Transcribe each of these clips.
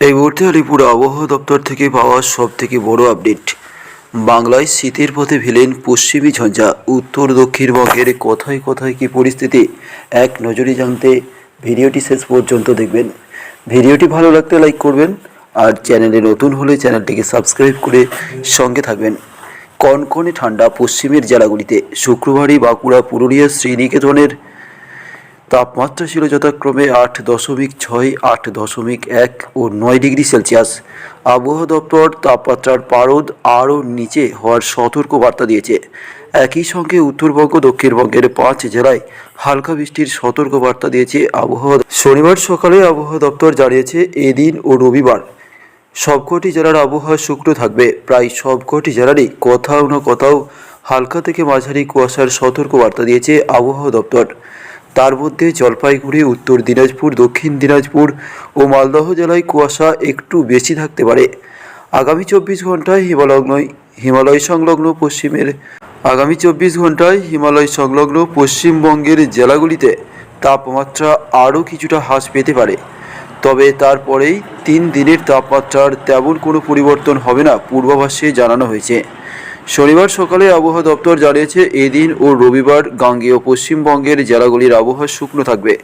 এই মুহূর্তে আলিপুর আবহাওয়া দপ্তর থেকে পাওয়া সব থেকে বড় আপডেট। বাংলায় শীতের পথে ভিলেন পশ্চিমী ঝঞ্ঝা, উত্তর দক্ষিণবঙ্গের কোথায় কোথায় কী পরিস্থিতি, এক নজরে জানতে ভিডিওটি শেষ পর্যন্ত দেখবেন। ভিডিওটি ভালো লাগতে লাইক করবেন, আর চ্যানেলে নতুন হলে চ্যানেলটিকে সাবস্ক্রাইব করে সঙ্গে থাকবেন। কনকনে ঠান্ডা পশ্চিমের জেলাগুলিতে, শুক্রবারই বাঁকুড়া, পুরুলিয়া, শ্রীনিকেতনের তাপমাত্রা ছিল যথাক্রমে আট দশমিক ছয়, আট দশমিক এক ও নয় ডিগ্রি সেলসিয়াস। আবহাওয়া দপ্তর তাপমাত্রার পারদ আরও নিচে হওয়ার সতর্ক বার্তা দিয়েছে। একই সঙ্গে উত্তরবঙ্গ, দক্ষিণবঙ্গের পাঁচ জেলায় হালকা বৃষ্টির সতর্ক বার্তা দিয়েছে আবহাওয়া শনিবার সকালে আবহাওয়া দপ্তর জানিয়েছে, এদিন ও রবিবার সবকটি জেলার আবহাওয়া শুকনো থাকবে। প্রায় সবকটি জেলারই কোথাও না কোথাও হালকা থেকে মাঝারি কুয়াশার সতর্ক বার্তা দিয়েছে আবহাওয়া দপ্তর। তার মধ্যে জলপাইগুড়ি, উত্তর দিনাজপুর, দক্ষিণ দিনাজপুর ও মালদহ জেলায় কুয়াশা একটু বেশি থাকতে পারে। আগামী চব্বিশ ঘন্টায় হিমালগ্ন, হিমালয় সংলগ্ন পশ্চিমের, আগামী চব্বিশ ঘন্টায় হিমালয় সংলগ্ন পশ্চিমবঙ্গের জেলাগুলিতে তাপমাত্রা আরও কিছুটা হ্রাস পেতে পারে। তবে তারপরেই তিন দিনের তাপমাত্রার তেমন কোনো পরিবর্তন হবে না, পূর্বাভাসে জানানো হয়েছে। শনিবার সকালে আবহাওয়া দপ্তর জানিয়েছে, এদিন ও রবিবার গাঙ্গেয় পশ্চিমবঙ্গের জেলাগুলির আবহাওয়া শুকনো থাকবে।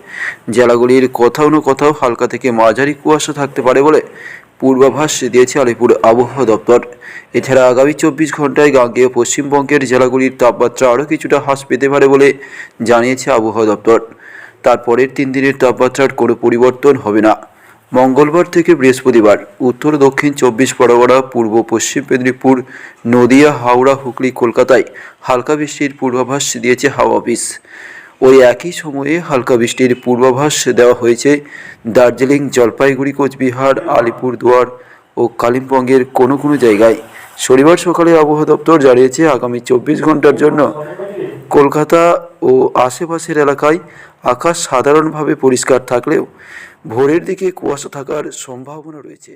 জেলাগুলির কোথাও না কোথাও হালকা থেকে মাঝারি কুয়াশা থাকতে পারে বলে পূর্বাভাস দিয়েছে আলিপুর আবহাওয়া দপ্তর। এছাড়া আগামী চব্বিশ ঘন্টায় গাঙ্গেয় পশ্চিমবঙ্গের জেলাগুলির তাপমাত্রা আরও কিছুটা হ্রাস পেতে পারে বলে জানিয়েছে আবহাওয়া দপ্তর। তারপরের তিন দিনের তাপমাত্রার কোনো পরিবর্তন হবে না। মঙ্গলবার থেকে বৃহস্পতিবার উত্তর দক্ষিণ চব্বিশ পরগনা, পূর্ব পশ্চিম মেদিনীপুর, নদিয়া, হাওড়া, হুগলি, কলকাতায় হালকা বৃষ্টির পূর্বাভাস দিয়েছে হাওয়া অফিস। ওই একই সময়ে হালকা বৃষ্টির পূর্বাভাস দেওয়া হয়েছে দার্জিলিং, জলপাইগুড়ি, কোচবিহার, আলিপুরদুয়ার ও কালিম্পংয়ের কোনো কোনো জায়গায়। শনিবার সকালে আবহাওয়া দপ্তর জানিয়েছে, আগামী চব্বিশ ঘণ্টার জন্য কলকাতা ও আশেপাশের এলাকায় আকাশ সাধারণভাবে পরিষ্কার থাকলেও ভোরের দিকে কুয়াশা থাকার সম্ভাবনা রয়েছে।